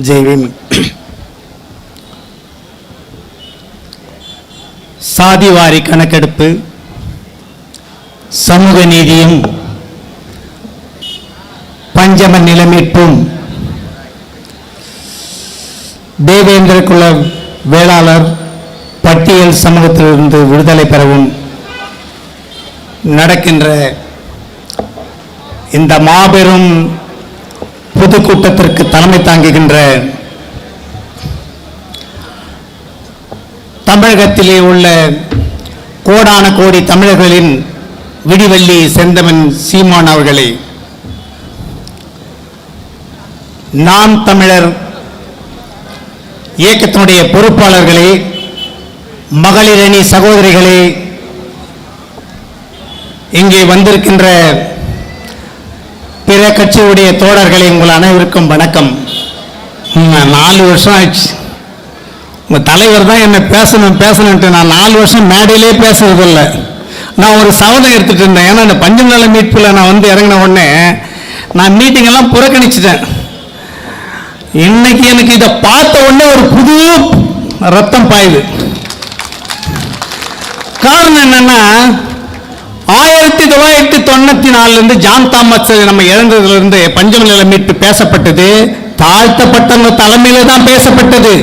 ஜெய்வீம் சாதிவாரி கணக்கெடுப்பு சமூக நீதியும் பஞ்சம நிலைமீட்பும் தேவேந்திரகுல வேளாளர் பட்டியல் சமூகத்திலிருந்து விடுதலை பெறவும் நடக்கின்ற இந்த மாபெரும் பொதுக்கூட்டத்திற்கு தலைமை தாங்குகின்ற தமிழகத்திலே உள்ள கோடான கோடி தமிழர்களின் விடிவெள்ளி செந்தமன் சீமான் அவர்களே நாம் தமிழர் இயக்கத்தினுடைய பொறுப்பாளர்களே மகளிரணி சகோதரிகளே இங்கே வந்திருக்கின்ற பிற கட்சியுடைய தோழர்களை உங்கள் அனைவருக்கும் வணக்கம். நாலு வருஷம் ஆயிடுச்சு. உங்கள் தலைவர் தான் என்னை பேசணும் பேசணுன்ட்டு நான் நாலு வருஷம் மேடையிலே பேசுறதில்லை. நான் ஒரு சவதம் எடுத்துகிட்டு இருந்தேன். ஏன்னா இந்த பஞ்சநல மீட்பில் நான் வந்து இறங்கின உடனே நான் மீட்டிங் எல்லாம் புறக்கணிச்சிட்டேன். இன்னைக்கு எனக்கு இதை பார்த்த உடனே ஒரு புது ரத்தம் பாயுது. காரணம் என்னன்னா ஆயிரத்தி தொள்ளாயிரத்தி தொண்ணூத்தி நாலுல இருந்து ஜான் தாமஸ் நம்ம இழந்ததுல இருந்து பஞ்சமநில மீட்பு பேசப்பட்டது. தாழ்த்தப்பட்டவங்க தலைமையில தான் பேசப்பட்டது.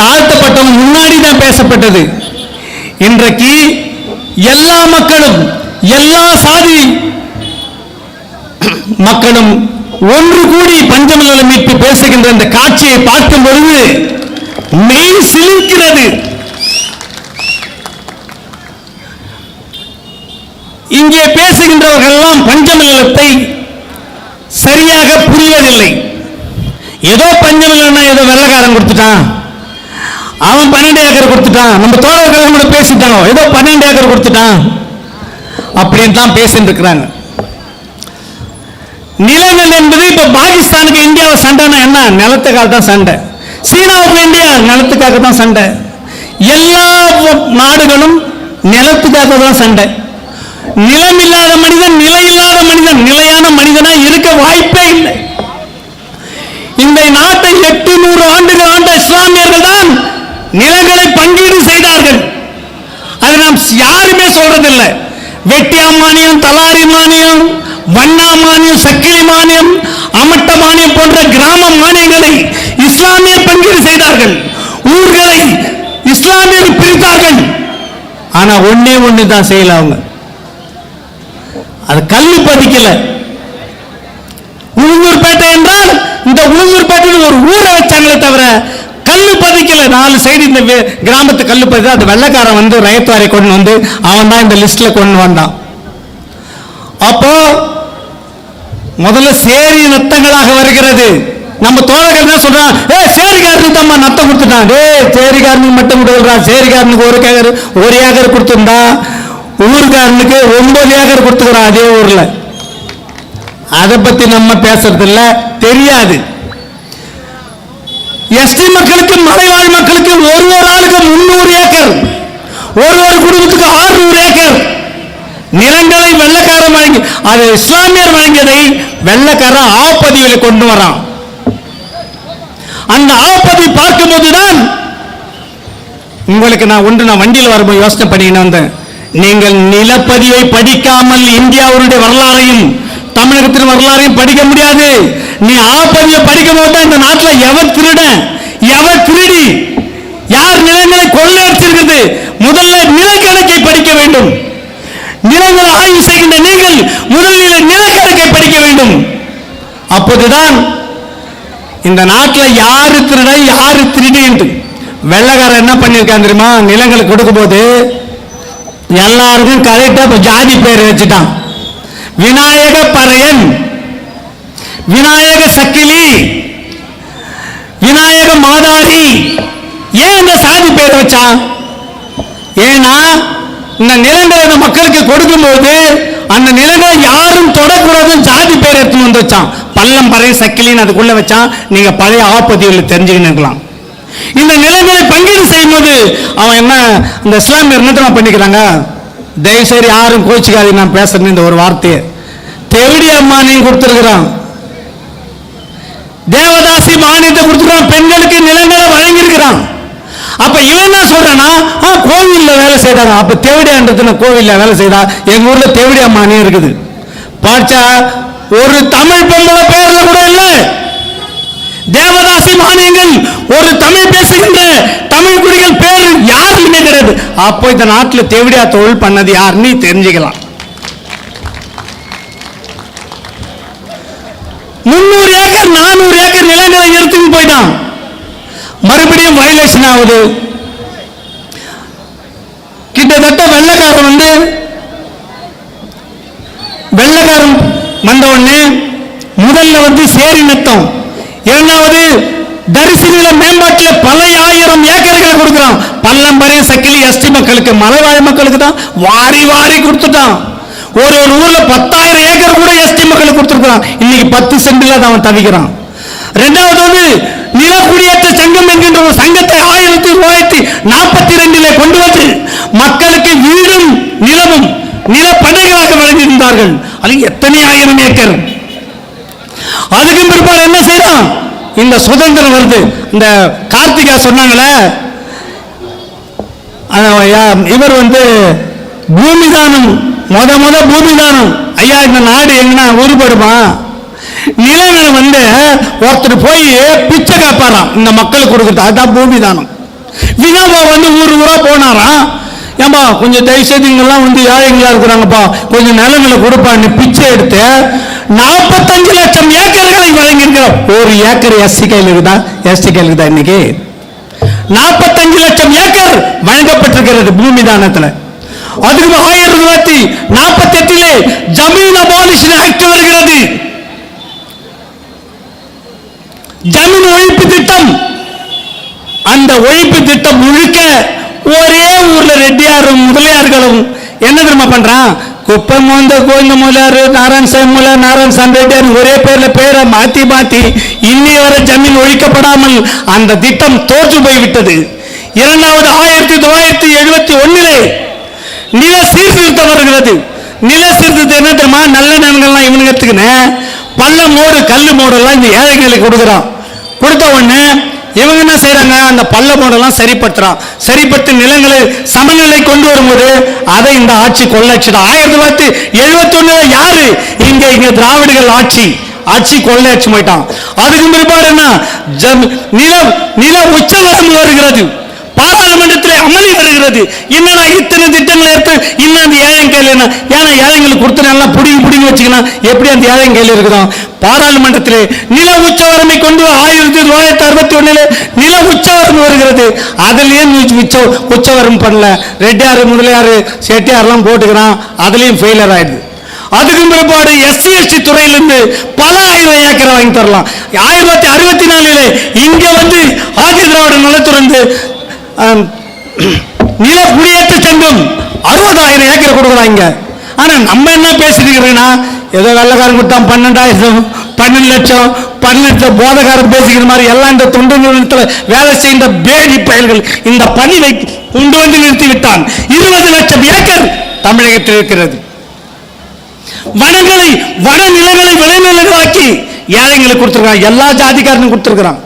தாழ்த்தப்பட்டவங்க முன்னாடி தான் பேசப்பட்டது. இன்றைக்கு எல்லா மக்களும் எல்லா சாதி மக்களும் ஒன்று கூடி பஞ்சமநல மீட்பு பேசுகின்ற இந்த காட்சியை பார்க்கும் பொழுது மெய் சிலிர்க்கிறது. இங்கே பேசுகின்றவர்கள்லாம் எல்லாம் சரியாக புரிவதில்லை. ஏதோ பஞ்சமில்லன்னா ஏதோ வெள்ளக்காரன் கொடுத்துட்டான். அவன் பன்னெண்டு ஏக்கர் கொடுத்துட்டான். நம்ம தோழர்கள் கூட பேசிட்டாங்க ஏதோ பன்னெண்டு ஏக்கர் கொடுத்துட்டான். அப்படின்னு தான் பேசிட்டு இருக்கிறாங்க. நிலங்கள் என்பது இப்ப பாகிஸ்தானுக்கு இந்தியாவை சண்டைனா என்ன? நிலத்துக்காக தான் சண்டை. சீனாவுக்கு இந்தியா நிலத்துக்காக தான் சண்டை. எல்லா நாடுகளும் நிலத்துக்காக தான் சண்டை. நிலம் இல்லாத மனிதன் நிலை இல்லாத மனிதன் நிலையான மனிதனா இருக்க வாய்ப்பே இல்லை. இந்த நாட்டை எட்டு நூறு ஆண்டுகள் ஆண்ட இஸ்லாமியர்கள் தான் நிலங்களை பங்கீடு செய்தார்கள். அது நாம் யாருமே சொல்றதில்லை. வெட்டியா மானியம் தலாரி மானியம் வண்ணா மானியம் சக்கிலி மானியம் அமட்ட மானியம் போன்ற கிராம மானியங்களை இஸ்லாமியர் பங்கீடு செய்தார்கள். ஊர்களை இஸ்லாமியர் பிரித்தார்கள். ஆனா ஒண்ணே ஒண்ணு தான் செய்யல அவங்க. அது கல்வி பதிக்கல உளுந்தூர்பேட்டை என்றால் இந்த உளுந்தூர்பேட்டையில் ஒரு ஊரை வச்சாங்களே தவிர கல்லு பதிக்கல நாலு சைடு இந்த கிராமத்து கல்லு பதிக்க அந்த வெள்ளைக்காரன் வந்து ரயத்துவாரை கொண்டு வந்து அவன் தான் இந்த லிஸ்ட்ல கொண்டு வந்தான். அப்போ முதல்ல சேரி நத்தங்களாக வருகிறது. நம்ம தோழர்கள் என்ன சொல்றான் ஏ சேரிகாரனுக்கு தம்மா நத்தம் கொடுத்துட்டான். ஏ சேரிகாரனுக்கு மட்டும் கொடுக்குறான் சேரிகாரனுக்கு ஒரு ஏக்கர் ஒரு ஏக்கர் கொடுத்துருந்தான் ஊருக்காரனுக்கு ஒன்பது ஏக்கர் கொடுத்துக்கிறான் அதே ஊரில். அதை பற்றி நம்ம பேசுறதில்ல தெரியாது. எஸ்டி மக்களுக்கு மலைவாழ் மக்களுக்கு ஒரு ஒரு ஆளுக்கு முந்நூறு ஏக்கர். ஒரு ஒரு குடும்பத்துக்கு 600 ஏக்கர். நிலங்களை வெள்ளக்காரன் வழங்கி அது இஸ்லாமியர் வழங்கியதை வெள்ளக்காரன் ஆப்பதிவில் கொண்டு வரான். அந்த ஆப்பதி பார்க்கும்போதுதான் உங்களுக்கு நான் ஒன்று நான் வண்டியில் வரும்போது யோசனை பண்ணிக்கின்னு வந்தேன். நீங்கள் நிலப்பதியை படிக்காமல் இந்தியாவுடைய வரலாறையும் தமிழகத்தின் வரலாறையும் படிக்க முடியாது. நீ ஆப்பதிவை படிக்க போது தான் இந்த நாட்டில் எவர் திருட எவர் திருடி யார் நிலங்களை கொள்ளையடிச்சிருக்கிறது முதல்ல நிலக்கணக்கை படிக்க வேண்டும். நிலங்களை ஆய்வு செய்கின்ற நீங்கள் முதலில் நிலக்கணக்கை படிக்க வேண்டும். அப்போதுதான் இந்த நாட்டில் யாரு திருட யாரு திருடி என்று. வெள்ளக்காரர் என்ன பண்ணியிருக்கான் தெரியுமா? நிலங்களை கொடுக்கும்போது எல்லாருக்கும் கரெக்டா ஜாதி பேர் வச்சுட்டான். விநாயக பறையன் விநாயக சக்கிலி விநாயக மாதாரி ஏன் இந்த சாதி பேர் வச்சான்? ஏன்னா இந்த நிலங்களை மக்களுக்கு கொடுக்கும்போது அந்த நிலங்களை யாரும் தொடக்கூடாதுன்னு ஜாதி பேர் எடுத்துன்னு வந்து வச்சான். பள்ளம் பறை சக்கிலின்னு அதுக்குள்ள வச்சான். நீங்க பழைய ஆப்பதிவில் தெரிஞ்சுக்கின்னு இருக்கலாம். இந்த நிலங்களை பங்கீடு செய்யும்போது அவன் என்ன இந்த இஸ்லாமியர் என்ன பண்ணிக்கிறாங்க? தயவுசெய்து யாரும் கோச்சிக்காதீங்க நான் பேசுறேன் இந்த ஒரு வார்த்தையை. தெவிடி அம்மானையும் கொடுத்துருக்கிறான். தேவதாசி மானியத்தை கொடுத்துருக்கான் பெண்களுக்கு நிலங்களை வழங்கியிருக்கிறான். அப்ப இவன் என்ன சொல்றானா கோவில்ல வேலை செய்தாங்க. அப்ப தேவடியான்றதுல கோவில்ல வேலை செய்தா? எங்க ஊர்ல தேவடியா மானியம் இருக்குது. பாட்சா ஒரு தமிழ் பொம்பளை பேர்ல கூட இல்ல. தேவதாசி மானியங்கள் ஒரு தமிழ் பேசுகின்ற தமிழ் குடிகள் பேர் யாருமே கிடையாது அப்போ இந்த நாட்டுல தேவடியா தொழில் பண்ணது யாருன்னு தெரிஞ்சுக்கலாம். முன்னூறு ஏக்கர் நானூறு ஏக்கர் நிலங்களை எடுத்துன்னு போயிட்டான். மறுபடியும் வயலேஷன் ஆகுது. கிட்டத்தட்ட வெள்ளக்காரன் வந்து வெள்ளக்காரன் வந்த உடனே முதல்ல வந்து சேரி நத்தம். இரண்டாவது தரிசனில மேம்பாட்டில் பல ஆயிரம் ஏக்கர்களை கொடுக்குறான். பல்லம்பரை சக்கிலி எஸ்டி மக்களுக்கு மலைவாழ் மக்களுக்கு தான் வாரி வாரி கொடுத்துட்டான். ஒரு ஒரு ஊர்ல பத்தாயிரம் ஏக்கர் கூட எஸ்டி மக்களுக்கு கொடுத்துருக்கான் இன்னைக்கு பத்து சென்டில் தான் அவன் தவிக்கிறான். ரெண்டாவது வந்து நிலக்குடியேற்ற சங்கம் என்கின்ற ஒரு சங்கத்தை ஆயிரத்தி தொள்ளாயிரத்தி நாற்பத்தி ரெண்டிலே கொண்டு வந்து மக்களுக்கு வீடும் நிலமும் நிலப்படைகளாக வழங்கியிருந்தார்கள். அது எத்தனை ஆயிரம் ஏக்கர்? அதுக்கும் பிற்பாடு என்ன செய்யலாம் இந்த சுதந்திரம் வருது. இந்த கார்த்திகா சொன்னாங்களே அஹ் இவர் வந்து பூமிதானம் முத முத பூமிதானம். ஐயா இந்த நாடு எங்கன்னா உருப்படுமா நிலங்களை வந்து ஒருத்தர் போய் பிச்சை காப்பாராம் இந்த மக்களுக்கு கொடுக்குறது அதுதான் பூமிதானம். வினோபா வந்து ஊர் ஊரா போனாராம். ஏம்பா கொஞ்சம் தயவு செய்து இங்கெல்லாம் வந்து ஏழைங்களா இருக்கிறாங்கப்பா. கொஞ்சம் நிலங்களை கொடுப்பான்னு பிச்சை எடுத்து நாற்பத்தஞ்சு லட்சம் ஏக்கர்களை வழங்கியிருக்கிறோம். ஒரு ஏக்கர் எஸ்டி கையில் இருக்குதா? எஸ்டி கையில் இருக்குதா இன்னைக்கு? நாற்பத்தஞ்சு லட்சம் ஏக்கர் வழங்கப்பட்டிருக்கிறது பூமி தானத்தில். அதுக்கு ஆயிரத்தி தொள்ளாயிரத்தி நாற்பத்தி எட்டிலே ஜமீன் அபாலிஷன் ஆக்ட் வருகிறது. ஜமீன் ஒழிப்பு திட்டம் அந்த ஒழிப்பு திட்டம் முழுக்க ஒரே ஊர்ல ரெட்டியாரும் முதலியார்களும் என்ன தெரியுமா பண்றான்? குப்பம் மோந்த கோவிந்த முதலியார் நாராயணசாமி நாராயண் நாராயணசாமி ரெட்டியார் ஒரே பேரில் பேரை மாற்றி மாற்றி இன்னி வரை ஜமீன் ஒழிக்கப்படாமல் அந்த திட்டம் தோற்று போய்விட்டது. இரண்டாவது ஆயிரத்தி தொள்ளாயிரத்தி எழுபத்தி ஒன்னிலே நில சீர்திருத்தம் வருகிறது. நில சீர்திருத்தம் என்ன தெரியுமா? நல்ல நிலங்கள்லாம் இவனுங்க எடுத்துக்கினேன் பள்ள மோடு கல் மோடெல்லாம் இந்த ஏழைகளுக்கு கொடுக்குறான். கொடுத்த உடனே இவங்க என்ன செய்றாங்க? அந்த பள்ள மோடெல்லாம் சரிப்படுத்துறான். சரிப்படுத்தி நிலங்களை சமநிலை கொண்டு வரும்போது அதை இந்த ஆட்சி கொள்ளையடிச்சிடும் ஆயிரத்தி தொள்ளாயிரத்தி எழுபத்தி ஒண்ணுல யாரு? இங்க இங்க திராவிடர்கள் ஆட்சி. ஆட்சி கொள்ளையடிச்சு போயிட்டான். அதுக்கு பிற்பாடு என்ன? நிலம் நில நில உச்சவரம் வருகிறது. பாராளுமன்றத்தில் அமளி வருகிறது என்னடா இத்தனை திட்டங்கள் எடுத்து இன்னும் அந்த ஏழைங்க கையில் என்ன? ஏன்னா ஏழைங்களுக்கு கொடுத்து நல்லா பிடிங்கி பிடிங்கி வச்சுக்கணும் எப்படி அந்த ஏழை கையில் இருக்குதோ? பாராளுமன்றத்திலே நில உச்சவரமை கொண்டு ஆயிரத்தி தொள்ளாயிரத்தி அறுபத்தி ஒண்ணுல நில உச்சவரம் வருகிறது. அதுலயே உச்ச உச்சவரம் பண்ணல. ரெட்டியார் முதலியார் செட்டியார்லாம் போட்டுக்கிறான். அதுலயும் ஃபெயிலியர் ஆயிடுது. அதுக்கும் பிற்பாடு எஸ்சி எஸ்டி துறையிலிருந்து பல ஆயிரம் ஏக்கரை வாங்கி தரலாம். ஆயிரத்தி தொள்ளாயிரத்தி அறுபத்தி நாலுல இங்க வந்து ஆதி திராவிட நலத்துறந்து நில குடியேற்ற சங்கம் அறுபதாயிரம் ஏக்கர் கொடுக்குறாங்க ஆனால் நம்ம என்ன பேசிட்டு ஏதோ வெள்ளக்காரன் கொடுத்தான் பன்னெண்டாயிரம் பன்னெண்டு லட்சம் பன்னெண்டு போதகாரன் பேசிக்கிற மாதிரி எல்லாம் இந்த தொண்டு நிறுவனத்தில் வேலை செய்கின்ற பேடி பயல்கள் இந்த பணிவை கொண்டு வந்து நிறுத்தி விட்டான் இருபது லட்சம் ஏக்கர் தமிழகத்தில் இருக்கிறது. வனங்களை வன நிலங்களை விளைநிலங்களாக்கி ஏழைங்களுக்கு கொடுத்துருக்கான் எல்லா ஜாதிக்காரனும் கொடுத்துருக்கிறான்.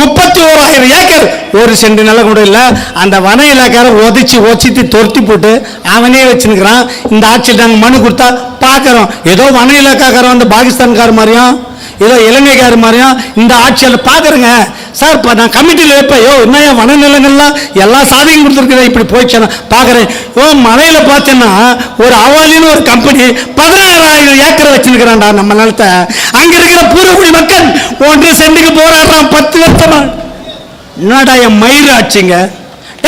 முப்பத்தி ஓராயிரம் ஏக்கர். ஒரு செண்டு நிலம் கூட இல்லை. அந்த வன இலாக்கார உதச்சி ஒச்சித்து தொருத்தி போட்டு அவனே வச்சுருக்கிறான். இந்த ஆட்சியில் நாங்கள் மனு கொடுத்தா பார்க்குறோம். ஏதோ வன இலாக்காக்காரன் வந்து பாகிஸ்தான்கார மாதிரியும் ஏதோ இலங்கைக்கார மாதிரியும் இந்த ஆட்சியில் பார்க்குறேங்க சார் இப்போ நான் கமிட்டியில் வைப்பேன். யோ என்ன வன நிலங்கள்லாம் எல்லா சாதியும் கொடுத்துருக்குறேன் இப்படி போயிடுச்சேன்னா நான் பார்க்குறேன். ஓ மலையில் பார்த்தேன்னா ஒரு அவாலின்னு ஒரு கம்பெனி பதினாறாயிரம் ஏக்கர் வச்சிருக்கிறான்டா நம்ம நிலத்தை. அங்க இருக்கிற பூர்வகுடி மக்கள் ஒன்று சென்ட்டுக்கு போராடுறான் பத்து வருஷமா. என்னடா என் மயிர் ஆச்சுங்க?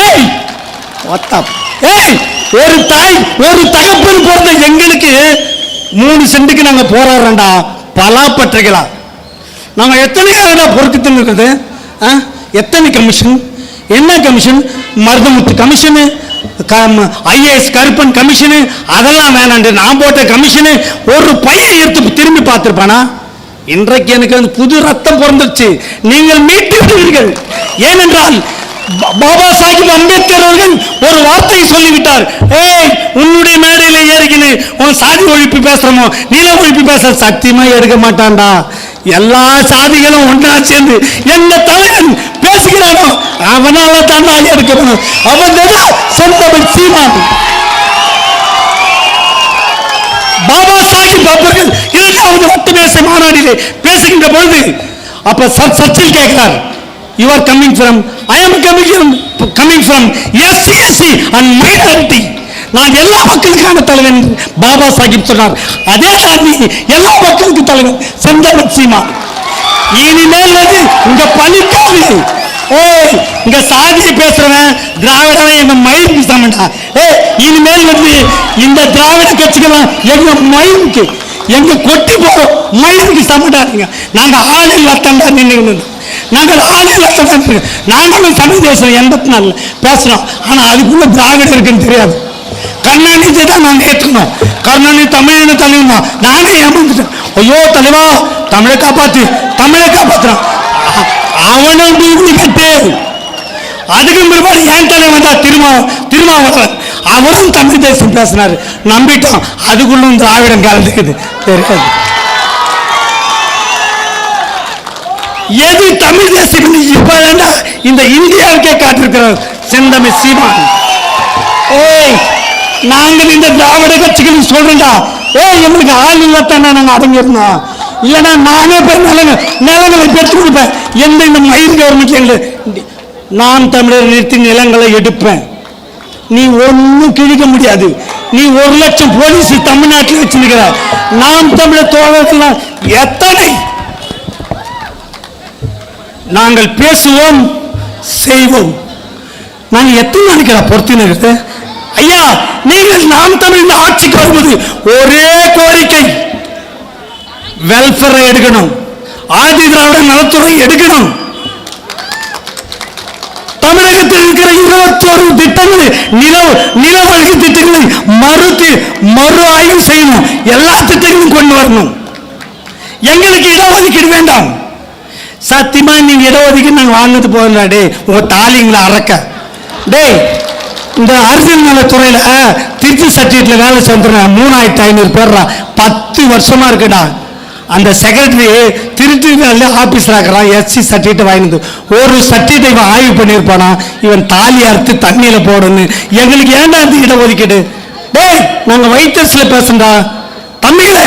ஏய் ஒத்தா ஏய் ஒரு தாய் ஒரு தகப்பன் பிறந்த எங்களுக்கு மூணு சென்ட்டுக்கு நாங்க போராடுறோம்டா பலாப்பற்றைகளா? நாங்க எத்தனை காரடா பொறுத்து எத்தனை கமிஷன் என்ன commission Maruthamuthu commission IAS Karuppan commission அதெல்லாம் வேணாண்டு. நான் போட்ட கமிஷனு ஒரு பையன் எடுத்து திரும்பி பார்த்திருப்பானா? இன்றைக்கு எனக்கு வந்து புது ரத்தம் பிறந்துருச்சு. நீங்கள் மீட்டு விடுவீர்கள் ஏனென்றால் பாபா சாஹிப் அம்பேத்கர் அவர்கள் ஒரு வார்த்தையை சொல்லிவிட்டார். ஏய் உன்னுடைய மேடையில் ஏறிக்கின்னு உன் சாதி ஒழிப்பு பேசுறமோ நில ஒழிப்பு பேச சத்தியமா எடுக்க மாட்டான்டா. எல்லா சாதிகளும் ஒன்றா சேர்ந்து எந்த தலைவன் பேசுகிறானோ அவனால தான் ஆகி இருக்கிறோம் அவன் தான் சீமான். பாபா சாஹிப் அவர்கள் இரண்டாவது வட்டமேச மாநாடிலே பேசுகின்ற பொழுது அப்ப சர் சர்ச்சில் கேட்கிறார் you are coming from I am coming coming from SC SC and minority நான் எல்லா மக்களுக்கான தலைவன் பாபா சாஹிப் சொன்னார். அதே சாதி எல்லா மக்களுக்கு தலைவன் செந்தமன் சீமா. இனிமேல் வந்து இங்க பழிக்காது ஏய் இங்க சாதியை பேசுறவன் திராவிடவன் எங்க மயில் பேசாமண்டா ஏய் இனிமேல் வந்து இந்த திராவிட கட்சிகள்லாம் எங்க மயிலுக்கு எங்க கொட்டி போறோம் மயிலுக்கு சமண்டாருங்க நாங்க ஆள் இல்லாத்தண்டா நின்று நாங்கள் ஆள் இல்லாத்தண்டா நாங்களும் தமிழ் தேசம் எண்பத்தி நாலுல பேசுறோம். ஆனா அதுக்குள்ள திராவிடம் இருக்குன்னு தெரியாது. கருணாநிதி தான் நாங்க ஏற்றுக்கணும் கருணாநிதி தமிழின தலைவன் தான் நானே ஏமாந்துட்டேன். ஐயோ தலைவா தமிழை காப்பாத்து தமிழை காப்பாத்துறான். அ- அவனும் டூப்ளிகேட்டு அதுக்கும் பிற்பாடு ஏன் தலைவன் தான் திருமா திருமாவளவன். அவரும் தமிழ் தேசம் பேசினாரு. நம்பிட்டோம். அதுக்குள்ளும் திராவிடம் கலந்துக்குது தெரியாது. எது தமிழ் தேசம் இப்ப இந்த இந்தியாவுக்கே காட்டிருக்கிறார் செந்தமிழ் சீமான்? ஓய் நாங்கள் இந்த திராவிட கட்சிகள் சொல்றேன்டா ஏய் எங்களுக்கு ஆள் இல்லத்தானே நாங்கள் அடங்கியிருந்தோம். இல்லைன்னா நானே போய் நிலங்க நிலங்களை பெற்று கொடுப்பேன். எந்த இந்த மயிர் கவர்மெண்ட் எங்களுக்கு நான் தமிழர் நிறுத்தி நிலங்களை எடுப்பேன். நீ ஒன்றும் கிழிக்க முடியாது. நீ ஒரு லட்சம் போலீஸ் தமிழ்நாட்டில் வச்சிருக்கிற நாம் தமிழர் தோழர்கள் எத்தனை? நாங்கள் பேசுவோம் செய்வோம். நாங்கள் எத்தனை நினைக்கிறோம் பொறுத்து இருக்கிறது ஐயா நீங்கள் நாம் தமிழ் ஆட்சிக்கு வருவது ஒரே கோரிக்கை. வெல்ஃபேரை எடுக்கணும். ஆதி திராவிட நலத்துறை எடுக்கணும். தமிழகத்தில் இருக்கிற இருபத்தோரு திட்டங்கள் நில நிலவழி திட்டங்களை மறுத்து மறு ஆய்வு செய்யணும். எல்லா திட்டங்களும் கொண்டு வரணும். எங்களுக்கு இடஒதுக்கீடு வேண்டாம். சத்தியமா நீங்க இடஒதுக்கீடு நாங்க வாங்கிட்டு போதும் டே உங்க தாலிங்களை அறக்க. டேய் இந்த அரசியல் நலத்துறையில் திருச்சி சர்டிஃபிகேட்ல வேலை செஞ்சுறேன் மூணாயிரத்தி ஐநூறு பேர்ரா பத்து வருஷமா இருக்குடா. அந்த செக்ரட்டரி திருச்சி ஆபீஸ்ல இருக்கிறான் எஸ்சி சர்டிஃபிகேட் வாங்கினது ஒரு சர்டிஃபிகேட் இவன் ஆய்வு பண்ணியிருப்பானா இவன் தாலி அறுத்து தண்ணியில் போடணும் எங்களுக்கு ஏன்டா இந்த இடஒதுக்கீடு? டேய் நாங்கள் வைத்தர்ஸ்ல பேசுண்டா தமிழே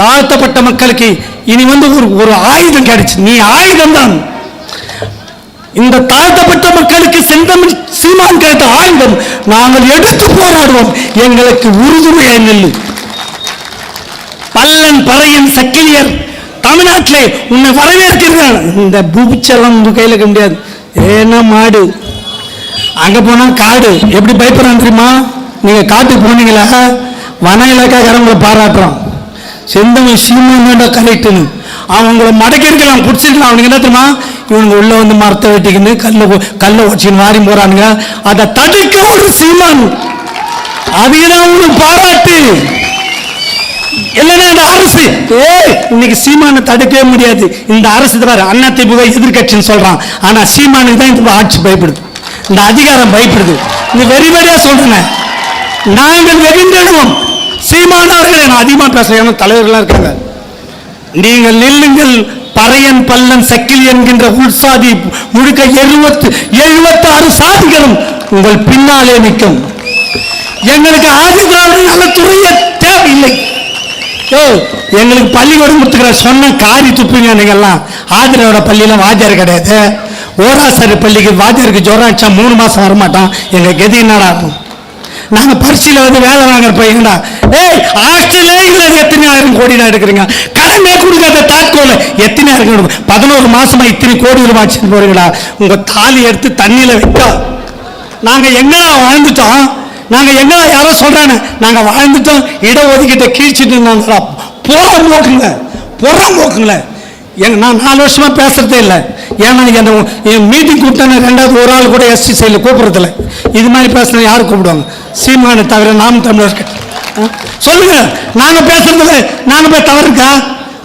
தாழ்த்தப்பட்ட மக்களுக்கு இனி வந்து ஒரு ஒரு ஆயுதம் கிடைச்சி. நீ ஆயுதம் தான் இந்த தாழ்த்தப்பட்ட மக்களுக்கு செந்தமிழ் சீமான் கேட்ட ஆயுதம் நாங்கள் எடுத்து போராடுவோம். எங்களுக்கு உறுதுணையை நெல்லு பல்லன் பறையன் சக்கிலியர் தமிழ்நாட்டிலே உன்னை வரவேற்கிறான் இந்த பூபிச்செல்லாம் உங்க கையில இருக்க முடியாது. ஏன்னா மாடு. அங்க போனா காடு. எப்படி பயப்படுறான் தெரியுமா? நீங்க காட்டுக்கு போனீங்களா? வன இலாக்காரங்களை பாராட்டுறோம் செந்தமிழ் சீமானோட கரெக்டுன்னு அவங்கள மடக்கி இருக்கலாம் பிடிச்சிருக்கலாம். அவனுக்கு என்ன தெரியுமா? இவனுங்க உள்ள வந்து மரத்தை வெட்டிக்கின்னு கல்ல கல்ல வச்சுன்னு வாரி போறானுங்க அதை தடுக்க ஒரு சீமான். அதுதான் உங்களுக்கு பாராட்டு. இல்லைன்னா இந்த அரசு ஏய் இன்னைக்கு சீமானை தடுக்கவே முடியாது. இந்த அரசு இது பாரு அண்ணா திமுக எதிர்கட்சின்னு சொல்றான். ஆனா சீமானுக்கு தான் இந்த ஆட்சி பயப்படுது. இந்த அதிகாரம் பயப்படுது. இது வெறி வெறியா சொல்றேன். நாங்கள் வெகுண்டெழுவோம் சீமானவர்களை நான் அதிகமா பேசுறேன் ஏன்னா தலைவர்களாக இருக்காங்க. நீங்கள் நில்லுங்கள் பறையன் பல்லன் சக்கிலி என்கின்ற உள்சாதி முழுக்க எழுபத்து எழுபத்தி ஆறு சாதிகளும் உங்கள் பின்னாலே நிற்கும். எங்களுக்கு ஆதி நல்ல துறைய தேவையில்லை. ஓ எங்களுக்கு பள்ளிக்கூடம் கொடுத்துக்கிற சொன்ன காரி துப்புங்க நீங்கள்லாம் ஆதிராவோட பள்ளியில வாத்தியார் கிடையாது. ஓராசரி பள்ளிக்கு வாத்தியாருக்கு ஜுரம் அடிச்சா மூணு மாசம் வரமாட்டான். எங்க கதி என்னடா இருக்கும்? நாங்க பரிசையில வந்து வேலை வாங்குற பையன்டா. ஏய் ஆஸ்திரேலியா எத்தனை ஆயிரம் கோடி நான் எடுக்கிறீங்க? கடனே கொடுக்காத தாக்கோல எத்தனை ஆயிரம் பதினோரு மாசமா இத்தனை கோடி ரூபாய் வச்சுட்டு போறீங்களா? உங்க தாலி எடுத்து தண்ணியில வைக்க. நாங்க எங்கடா வாழ்ந்துட்டோம்? நாங்க எங்கடா யாரோ சொல்றாங்க நாங்க வாழ்ந்துட்டோம். இட ஒதுக்கிட்ட கீழ்ச்சிட்டு இருந்தாங்களா புற போக்குங்க புற போக்குங்கள எங்க நான் நாலு வருஷமா பேசுறதே இல்லை. ஏன்னா அந்த என் மீட்டிங் கூப்பிட்டேன்னு ரெண்டாவது ஒரு ஆள் கூட எஸ்டி சைடில் கூப்பிடுறதில்ல. இது மாதிரி பேசுனா யார் கூப்பிடுவாங்க? சீமானை தவிர நாம் தமிழர் சொல்லுங்க. நாங்க பேசுறதுல நாங்க போய் தவறு இருக்கா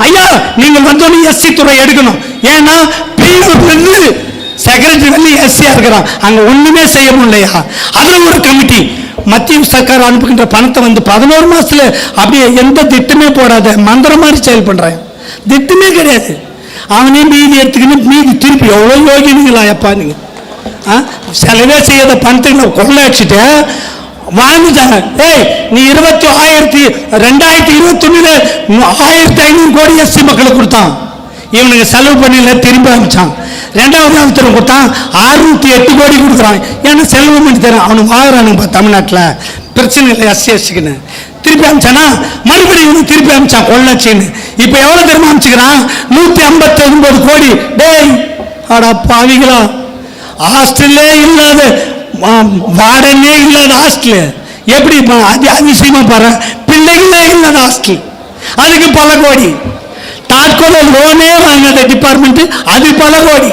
ஐயா நீங்கள் வந்தோடனே எஸ்சி துறை எடுக்கணும். ஏன்னா பிரிவு செக்ரட்டரி வந்து எஸ்சியா இருக்கிறான். அங்க ஒண்ணுமே செய்ய முடியலையா? அதுல ஒரு கமிட்டி மத்திய சர்க்கார் அனுப்புகின்ற பணத்தை வந்து பதினோரு மாசத்துல அப்படியே எந்த திட்டமே போடாத மந்திரம் மாதிரி செயல் பண்றேன் திட்டமே கிடையாது. அவனே மீதி எடுத்துக்கின்னு மீதி திருப்பி எவ்வளோ யோகினுங்களா எப்பா நீங்க? ஆ? செலவே செய்யாத பணத்துக்கு கொள்ளை அடிச்சுட்டு வாழ்ந்துட்டாங்க ஏய் நீ இருபத்தி ஆயிரத்தி ரெண்டாயிரத்தி இருபத்தி ஆயிரத்தி ஐநூறு கோடி எஸ்சி மக்களுக்கு கொடுத்தான். இவனுக்கு செலவு பண்ணல திரும்பி அனுப்பிச்சான் ரெண்டாவது அவசரம் கொடுத்தான். அறுநூத்தி எட்டு கோடி கொடுக்குறான். ஏன்னா செலவு பண்ணி தரேன்? அவனுக்கு வாங்குறானுங்கப்பா தமிழ்நாட்டில். பிரச்சனை இல்லை எஸ்சி எஸ்சிக்குன்னு. திருப்பி அமிச்சானா? மறுபடியும் திருப்பி அமிச்சான் கொள்ளச்சின்னு. இப்போ எவ்வளவு தெரியுமா அமிச்சுக்கிறான்? நூத்தி ஐம்பத்தி ஒன்பது கோடி. டேய் அடா பாவிகளா. ஹாஸ்டல்லே இல்லாத வார்டனே இல்லாத ஹாஸ்டல். எப்படி அதி அதிசயமா பாரு. பிள்ளைகளே இல்லாத ஹாஸ்டல். அதுக்கு பல கோடி. தாட்கொலை லோனே வாங்காத டிபார்ட்மெண்ட் அது பல கோடி.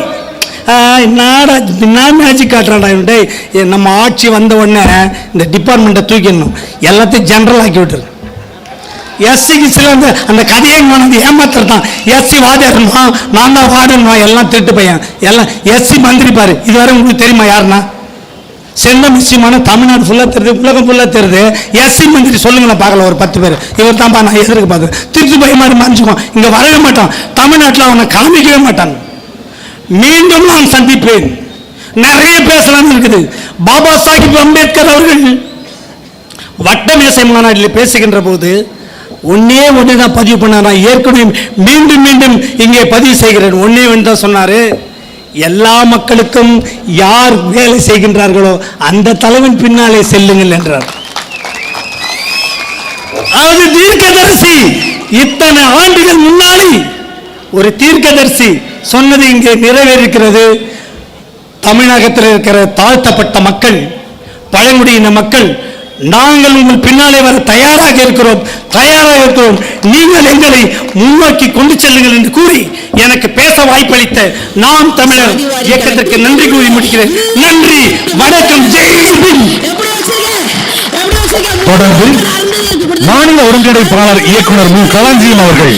ஆஹ், என்னடா மேஜிக் காட்டுறாடா இவன்டே நம்ம ஆட்சி வந்த உடனே இந்த டிபார்ட்மெண்ட்டை தூக்கிடணும். எல்லாத்தையும் ஜென்ரல் ஆக்கி விட்டுரு. எஸ்சிக்கு சில அந்த அந்த கதையை வந்து ஏமாத்துறதான். எஸ்சி வாதியாருமா நான் தான் வாடணுமா எல்லாம் திருட்டு பையன். எல்லாம் எஸ்சி மந்திரி பாரு. இதுவரை உங்களுக்கு தெரியுமா யாருன்னா? செல்லம் நிச்சயமான தமிழ்நாடு ஃபுல்லாக தெரியுது உலகம் ஃபுல்லாக தெரியுது. எஸ்சி மந்திரி சொல்லுங்களேன் பார்க்கல ஒரு பத்து பேர். இவர் தான்ப்பா நான் எதிர்க்க பார்த்தேன் திருச்சி பையன் மாதிரி மறைஞ்சுக்குவோம் இங்கே வரவே மாட்டான். தமிழ்நாட்டில் அவனை காமிக்கவே மாட்டான். மீண்டும் நான் சந்திப்பேன். நிறைய பேசலாம்னு இருக்குது. பாபா சாஹிப் அம்பேத்கர் அவர்கள் வட்டமேசை மாநாட்டில் பேசுகின்ற போது ஒன்னே ஒன்று தான் பதிவு பண்ணார். நான் ஏற்கனவே மீண்டும் மீண்டும் இங்கே பதிவு செய்கிறேன். ஒன்னே ஒன்று தான் சொன்னாரு. எல்லா மக்களுக்கும் யார் வேலை செய்கின்றார்களோ அந்த தலைவன் பின்னாலே செல்லுங்கள் என்றார். அதாவது தீர்க்கதரிசி இத்தனை ஆண்டுகள் முன்னாடி ஒரு தீர்க்கதரிசி சொன்னது இங்கே நிறைவேறிக்கிறது தமிழகத்தில் இருக்கிற தாழ்த்தப்பட்ட மக்கள் பழங்குடியின மக்கள் நாங்கள் உங்கள் பின்னாலே வர தயாராக இருக்கிறோம் தயாராக இருக்கிறோம். நீங்கள் எங்களை முன்னோக்கி கொண்டு செல்லுங்கள் என்று கூறி எனக்கு பேச வாய்ப்பளித்த நாம் தமிழர் இயக்கத்திற்கு நன்றி கூறி முடிக்கிறேன். நன்றி வணக்கம் தொடர்ந்து மாநில ஒருங்கிணைப்பாளர் இயக்குனர் மு. களஞ்சியம் அவர்கள்.